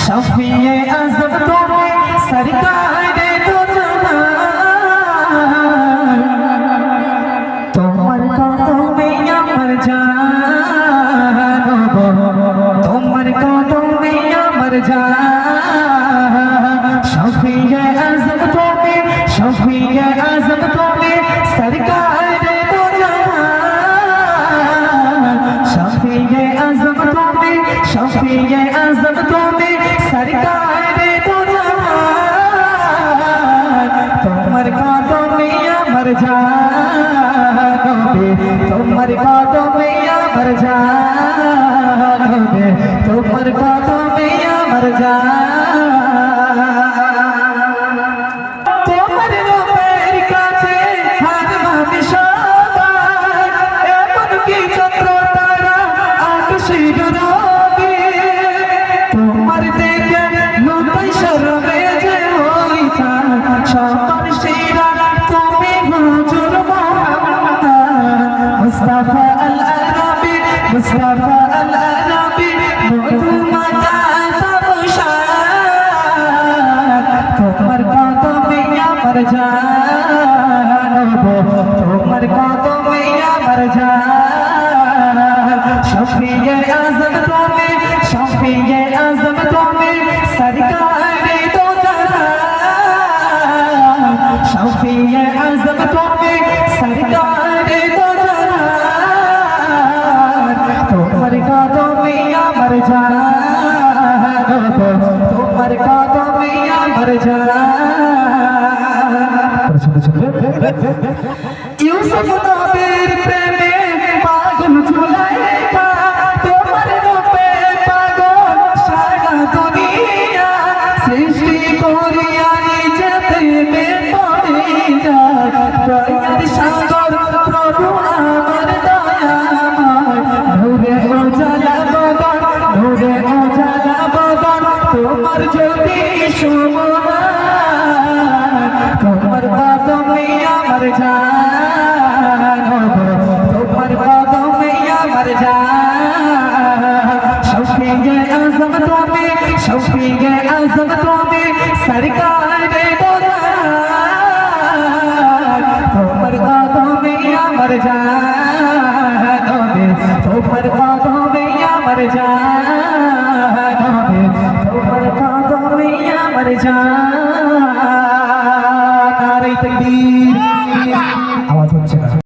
शफिए आजम तुम्हें सरकार শফিয়ে আজম তুমি সরকার দো জাহান তোমার কদমে আমার জানবে, তোমার কদমে আমার জানবে, তোমার কদমে আমার জান মুস্তাফা আমার জানব তোমার কদমে আমার জান ইউসুফ নবীর প্রেমে যদি তোমার কদমে আমার জান তোমার কদমে আমার জান। শফিগে আজম তুমি শফিগে আজম তুমি, সরকার তোমার কদমে আমার জান তোমার কদমে আমার জান। নারাই তকবীর